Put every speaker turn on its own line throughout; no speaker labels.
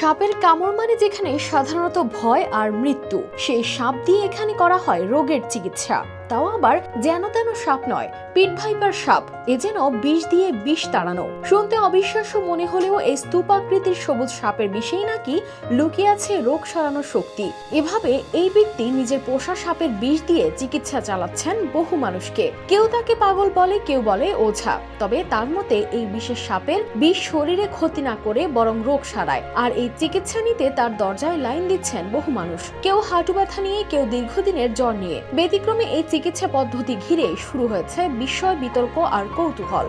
সাপের কামড় মানে যেখানে সাধারণত ভয় আর মৃত্যু। সেই সাপ দিয়ে এখানে করা হয় রোগের চিকিৎসা। তাও আবার যেন তেন সাপ নয়, পিট ভাইপার সাপ, এ যেন বিষ দিয়ে বিষ তাড়ানো। শুনতে অবিশ্বাস্য মনে হলেও এই স্তূপাকৃতির সবুজ সাপের বিষেই নাকি লুকিয়ে আছে রোগ সারানোর শক্তি। এভাবে এই ব্যক্তি নিজের পোষা সাপের বিষ দিয়ে চিকিৎসা চালাচ্ছেন বহু মানুষকে। কেউ তাকে পাগল বলে, কেউ বলে ওঝা। তবে তার মতে এই বিশেষ সাপের বিষ শরীরে ক্ষতি না করে বরং রোগ সারায়, আর এই চিকিৎসা নিতে তার দরজায় লাইন দিচ্ছেন বহু মানুষ। কেউ হাঁটু ব্যথা নিয়ে, কেউ দীর্ঘদিনের জ্বর নিয়ে। ব্যতিক্রমে এই চিকিৎসা পদ্ধতি ঘিরে শুরু হয়েছে বিস্ময়, বিতর্ক আর কৌতূহল।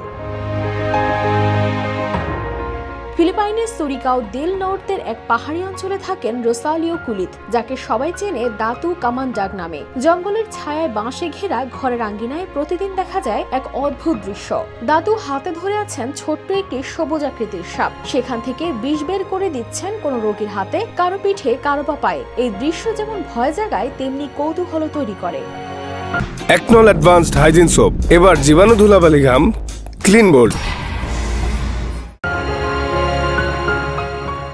ফিলিপাইনের সুরিকাও দিল নর্থের এক পাহাড়ি অঞ্চলে থাকেন রোসালিও কুলিত, যাকে সবাই চেনে দাতু কামানজাগ নামে। জঙ্গলের ছায়ায় বাঁশে ঘেরা ঘরের আঙ্গিনায় প্রতিদিন দেখা যায় এক অদ্ভুত দৃশ্য। দাতু হাতে ধরে আছেন ছোট্ট একটি সবুজ আকৃতির সাপ। সেখান থেকে বিষ বের করে দিচ্ছেন কোনো রোগীর হাতে, কারও পিঠে, কারও বা পায়ে। এই দৃশ্য যেমন ভয় জাগায়, তেমনি কৌতূহল তৈরি করে।
একনল অ্যাডভান্সড হাইজিন সোপ এবার জীবাণু ধুলাবালি ঘাম ক্লিন বোল্ড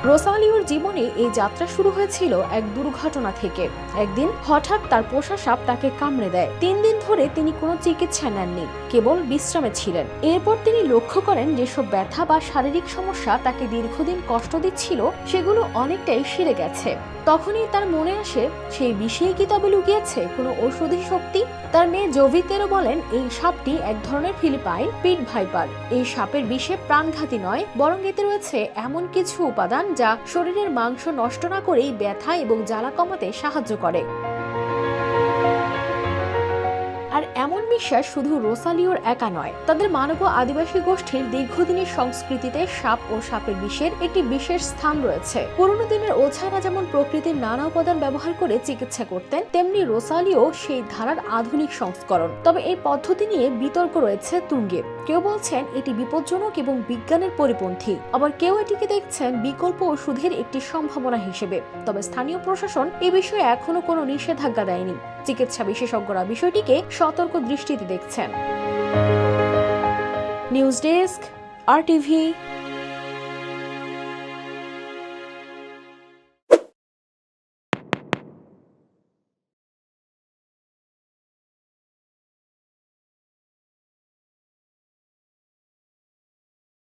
রোসালিওর জীবনে এই যাত্রা শুরু হয়েছিল এক দুর্ঘটনা থেকে। একদিন হঠাৎ তার পোষা সাপ তাকে কামড়ে দেয়। তিন দিন ধরে তিনি কোনো চিকিৎসা নেননি, কেবল বিশ্রামে ছিলেন। এরপর তিনি লক্ষ্য করেন যেসব ব্যথা বা শারীরিক সমস্যা তাকে দীর্ঘদিন কষ্ট দিচ্ছিল, সেগুলো অনেকটাই সেরে গেছে। তখনই তার মনে আসে, সেই বিষয়ে কি তবে লুকিয়েছে? কোনো ঔষধি শক্তি? তার মেয়ে জভিতেরও বলেন, এই সাপটি এক ধরনের ফিলিপাইন পিট ভাইপার। এই সাপের বিষে প্রাণঘাতী নয়, বরং এতে রয়েছে এমন কিছু উপাদান যা শরীরের মাংস নষ্ট না করেই ব্যথা এবং জ্বালা কমাতে সাহায্য করে। বিশ্বাস শুধু রোসালিওর একা নয়, তাদের মানব আদিবাসী গোষ্ঠীর দীর্ঘদিনের সংস্কৃতিতে সাপ ও সাপের বিষের একটি বিশেষ স্থান রয়েছে। পুরনো দিনের ওঝারা যেমন প্রকৃতির নানা উপাদান ব্যবহার করে চিকিৎসা করতেন, তেমনি রোসালিও সেই ধারার আধুনিক সংস্করণ। তবে এই পদ্ধতি নিয়ে বিতর্ক রয়েছে তুঙ্গে। কেউ বলছেন এটি বিপজ্জনক এবং বিজ্ঞানের পরিপন্থী। আবার কেউ এটিকে দেখছেন বিকল্প ওষুধের একটি সম্ভাবনা হিসেবে। তবে স্থানীয় প্রশাসন এ বিষয়ে এখনও কোনো নিষেধাজ্ঞা দেয়নি। চিকিৎসা বিশেষজ্ঞরা বিষয়টিকে সতর্ক দৃষ্টিতে দেখছেন। News desk, R TV.